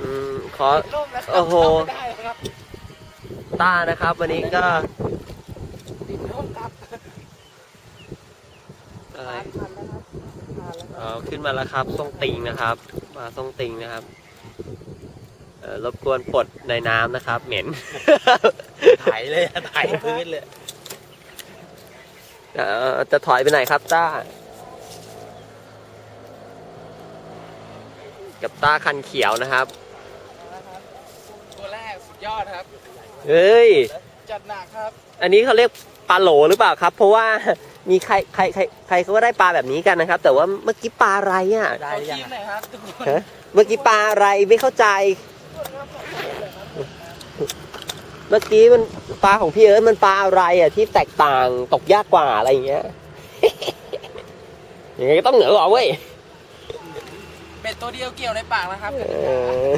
อืมขอ ร่มแล้วครับโอ้โห เข้าไม่ได้ครับต้านะครับ วันนี้ก็ติดร่มครับอะไรทานแล้วครับทานแล้วเออขึ้นมาแล้วครับทรงติงนะครับ มาทรงติงนะครับเออรบกวนปลดในน้ำนะครับ เหม็น ไถเลยอะไถพื้นเลยเอ่อจะถอยไปไหนครับต้า กับต้าคันเขียวนะครับนะครับตัวแรก สุดยอดครับ เฮ้ย จัดหนักครับ อันนี้เขาเรียกปลาโหลหรือเปล่าครับ เพราะว่ามีใครใครใครใครเขาก็ได้ปลาแบบนี้กันนะครับ แต่ว่าเมื่อกี้ปลาอะไรอะได้ขอหรือยังคิ้วอะหน่อยครับทุกคนฮะเมื่อกี้ปลาอะไรไม่เข้าใจ เมื่อกี้มันปลาของพี่เอิร์ธมันปลาอะไรอะที่แตกต่างตกยากกว่าอะไรอย่างเงี้ยยังไงก็ต้องเหนือกว่าเว้ยเบ็ดตัวเดียวเกี่ยวในปากนะครับเออ